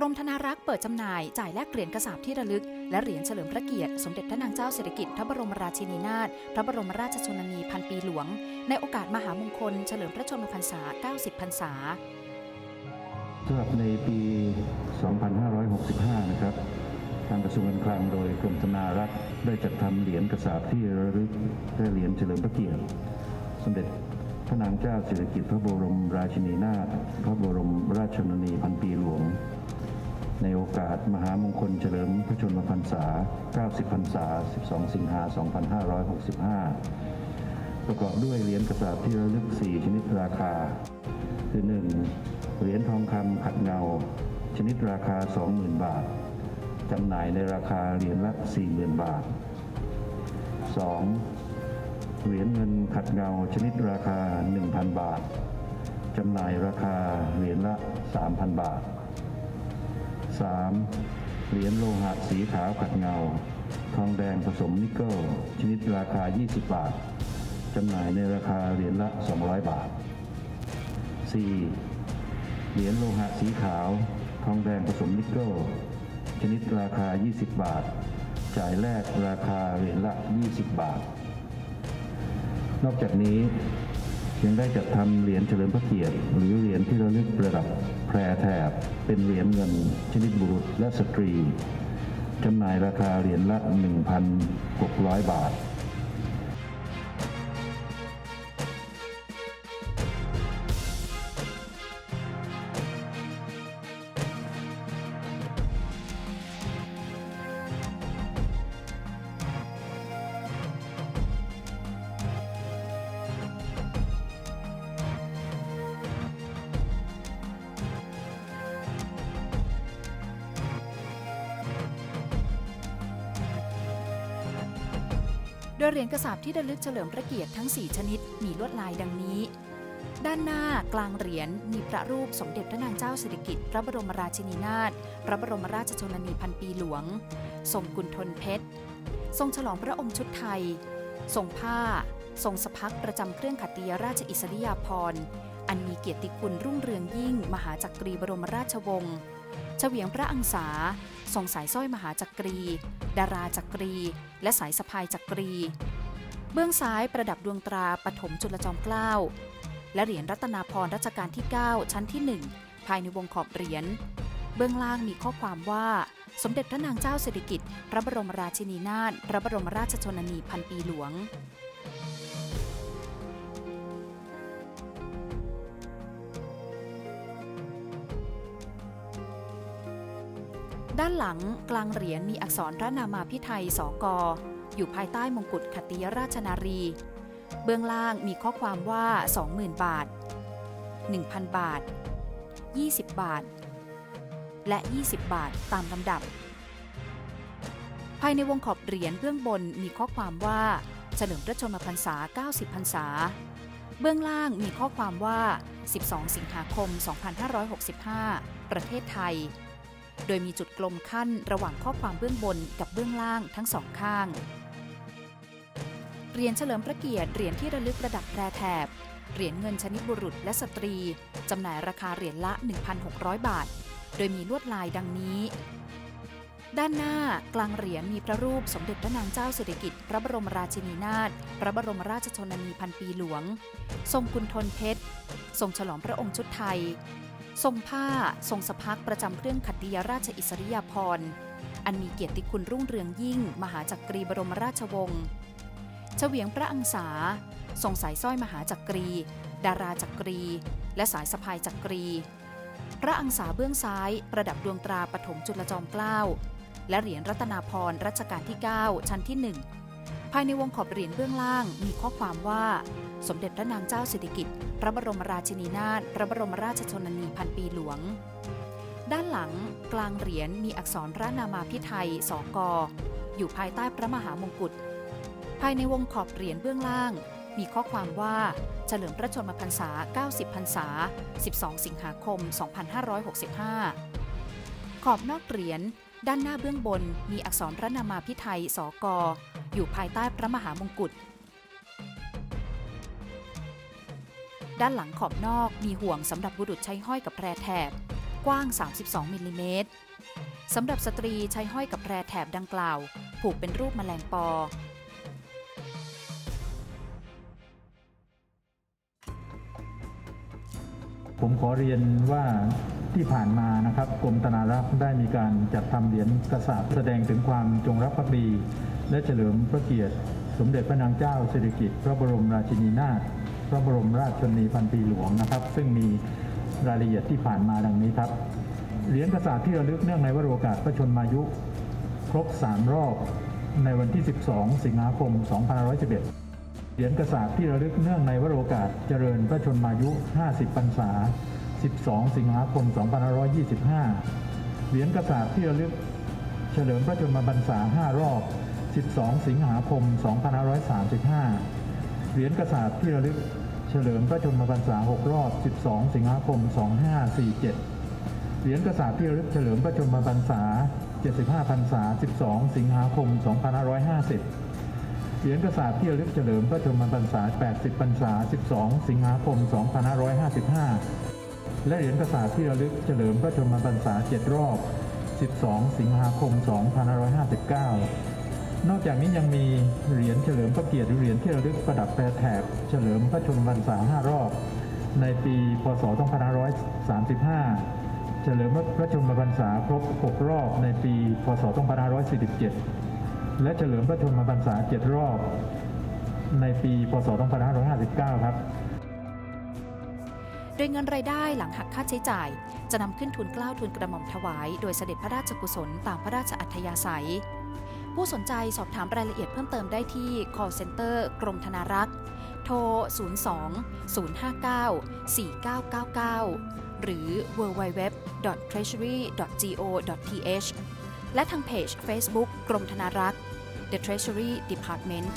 กรมธนารักษ์เปิดจำหน่ายจ่ายแลกเหรียญกระสาบที่ระลึก และเหรียญเฉลิมพระเกียรติ สมเด็จพระนางเจ้าสิริกิติ์พระบรมราชินีนาถพระบรมราชชนนีพันปีหลวง ในโอกาสมหามงคล เฉลิมพระชนมพรรษา 90 พรรษาสำหรับในปี 2565 นะครับ ทางกระทรวงการคลังโดยกรมธนารักษ์ได้จัดทำเหรียญกระสาบที่ระลึกและเหรียญเฉลิมพระเกียรติ สมเด็จพระนางเจ้าสิริกิติ์พระบรมราชินีนาถพระบรมราชชนนีพันปีหลวง ในโอกาสมหามงคลเฉลิมพระชนมพรรษา 90 พรรษา 12 สิงหา 2565 ประกอบด้วยเหรียญกระสาบที่ระลึก 4 ชนิดราคา คือ 1. เหรียญทองคำขัดเงา ชนิดราคา 20,000 บาท จำหน่ายในราคาเหรียญละ 40,000 บาท 2. เหรียญเงินขัดเงา ชนิดราคา 1,000 บาท จำหน่ายราคาเหรียญละ 3,000 บาท 3. เหรียญโลหะสีขาวขัดเงา ทองแดงผสมนิกเกิล ชนิดราคา 20 บาท จำหน่ายในราคาเหรียญละ 200 บาท 4. เหรียญโลหะสีขาว ทองแดงผสมนิกเกิล ชนิดราคา 20 บาท จ่ายแลกราคาเหรียญละ 20 บาท นอกจากนี้ ยังได้จัดทำเหรียญเฉลิมพระเกียรติ หรือเหรียญที่ระลึกระดับแพรแถบ เป็นเหรียญเงินชนิดบุรุษและสตรีจำหน่ายราคาเหรียญละ 1,600 บาท โดยเหรียญกระสาบที่ระลึกเฉลิมพระเกียรติทั้ง 4 ชนิด มีลวดลายดังนี้ ด้านหน้ากลางเหรียญมีพระรูปสมเด็จพระนางเจ้าสิริกิติ์พระบรมราชินีนาถพระบรมราชชนนีพันปีหลวง ทรงกุณฑลเพชร ทรงฉลองพระองค์ชุดไทย ทรงผ้า ทรงสพักประจำเครื่องขัตติยราชอิสริยาภรณ์อันมีเกียรติคุณรุ่งเรืองยิ่ง มหาจักรีบรมราชวงศ์เฉวียงพระอังสา ทรงสายสร้อยมหาจักรี ดาราจักรี และสายสะพายจักรี เบื้องซ้ายประดับดวงตราปฐมจุลจอมเกล้า และเหรียญรัตนาพรรัชกาลที่ 9 ชั้นที่ 1 ภายในวงขอบเหรียญ เบื้องล่างมีข้อความว่าสมเด็จพระนางเจ้าสิริกิติ์พระบรมราชินีนาถ พระบรมราชชนนีพันปีหลวง หลังกลางเหรียญมีอักษรพระนามาพิไทยสกอยู่ภายใต้มงกุฎขตติยราชนารี เบื้องล่างมีข้อความว่า 20,000 บาท 1,000 บาท 20 บาท และ 20 บาทตามลำดับ ภายในวงขอบเหรียญเบื้องบนมีข้อความว่าเฉลิมพระชนมพรรษา 90 พรรษา เบื้องล่างมีข้อความว่า 12 สิงหาคม 2565 ประเทศไทย โดยมีจุดกลมขั้นระหว่างข้อความเบื้องบนกับเบื้องล่างทั้งสองข้าง เหรียญเฉลิมพระเกียรติเหรียญที่ระลึกระดับแพรแถบ เหรียญเงินชนิดบุรุษและสตรี จำหน่ายราคาเหรียญละ 1,600 บาท โดยมีลวดลายดังนี้ ด้านหน้ากลางเหรียญมีพระรูปสมเด็จพระนางเจ้าสิริกิติ์พระบรมราชินีนาถพระบรมราชชนนีพันปีหลวง ทรงกุณฑลเพชร ทรงฉลองพระองค์ชุดไทย ทรงผ้าทรงสพักประจำเครื่องขัตติยราชอิสริยาภรณ์อันมีเกียรติคุณรุ่งเรืองยิ่ง มหาจักรีบรมราชวงศ์เฉวียงพระอังสา ทรงสายสร้อยมหาจักรี ดาราจักรี และสายสะพายจักรี พระอังสาเบื้องซ้าย ประดับดวงตราปฐมจุลจอมเกล้า และเหรียญรัตนาพรรัชกาลที่ 9 ชั้นที่ 1 ภายในวงขอบเหรียญเบื้องล่างมีข้อความว่า สมเด็จพระนางเจ้าสิริกิติ์พระบรมราชินีนาถพระบรมราชชนนีพันปีหลวง ด้านหลังกลางเหรียญมีอักษรพระนามาพิไทยสกอยู่ภายใต้พระมหามงกุฎ ภายในวงขอบเหรียญเบื้องล่าง มีข้อความว่า เฉลิมพระชนมพรรษา 90 พรรษา 12 สิงหาคม 2565 ขอบนอกเหรียญด้านหน้าเบื้องบนมีอักษรพระนามาพิไทยสกอยู่ภายใต้พระมหามงกุฎ ด้านหลังขอบนอกมีห่วงสำหรับบุรุษใช้ห้อยกับแพรแถบ กว้าง 32มิลลิเมตรสำหรับสตรีใช้ห้อยกับแพรแถบดังกล่าว ผูกเป็นรูปแมลงปอ ผมขอเรียนว่าที่ผ่านมานะครับกรมธนารักษ์ได้มีการจัดทำเหรียญกษัตริย์แสดงถึงความจงรักภักดี และเฉลิมพระเกียรติ สมเด็จพระนางเจ้าสิริกิติ์พระบรมราชินีนาถ พระบรมราชชนนีพันปีหลวงนะครับ ซึ่งมีรายละเอียดที่ผ่านมาดังนี้ครับ เหรียญกษัตริย์ที่ระลึกเนื่องในวโรกาสพระชนมายุ ครบ 3 รอบในวันที่ 12 สิงหาคม 2511 เหรียญกษัตริย์ที่ระลึกเนื่องในวโรกาสเจริญพระชนมายุ 50 พรรษา 12 สิงหาคม 2525 เหรียญกษัตริย์ที่ระลึกเฉลิมพระชนมพรรษา 5 รอบ 12 สิงหาคม 2535 เหรียญกษัตริย์ที่ระลึกเฉลิมพระชนมพรรษา 6 รอบ 12 สิงหาคม 2547 เหรียญกษัตริย์ที่ระลึกเฉลิมพระชนมพรรษา 75 พรรษา 12 สิงหาคม 2550 เหรียญกษัตริย์ที่ระลึกเฉลิมพระชนมพรรษา 80 พรรษา 12 สิงหาคม 2555 และเหรียญกษัตริย์ที่ระลึกเฉลิมพระชนมพรรษา 7 รอบ 12 สิงหาคม 2559 นอกจากนี้ยังมีเหรียญเฉลิมพระเกียรติหรือเหรียญที่ระลึกประดับแปรแถบ เฉลิมพระชนมพรรษา5รอบ ในปีพศ 2535 เฉลิมพระชนมพรรษาครบ 6 รอบในปี พศ 2547 และเฉลิมพระชนมพรรษา 7 รอบ ในปี พศ 2559 ครับโดยเงินรายได้หลังหักค่าใช้จ่าย จะนำขึ้นทุนกล้าวทุนกระหม่อมถวาย โดยเสด็จพระราชกุศลตามพระราชอัธยาศัย ผู้สนใจสอบถามรายละเอียดเพิ่มเติมได้ที่ call center กรมธนารักษ์ โทร 02 059 4999 หรือ www.treasury.go.th และทางเพจ Facebook กรมธนารักษ์ The Treasury Department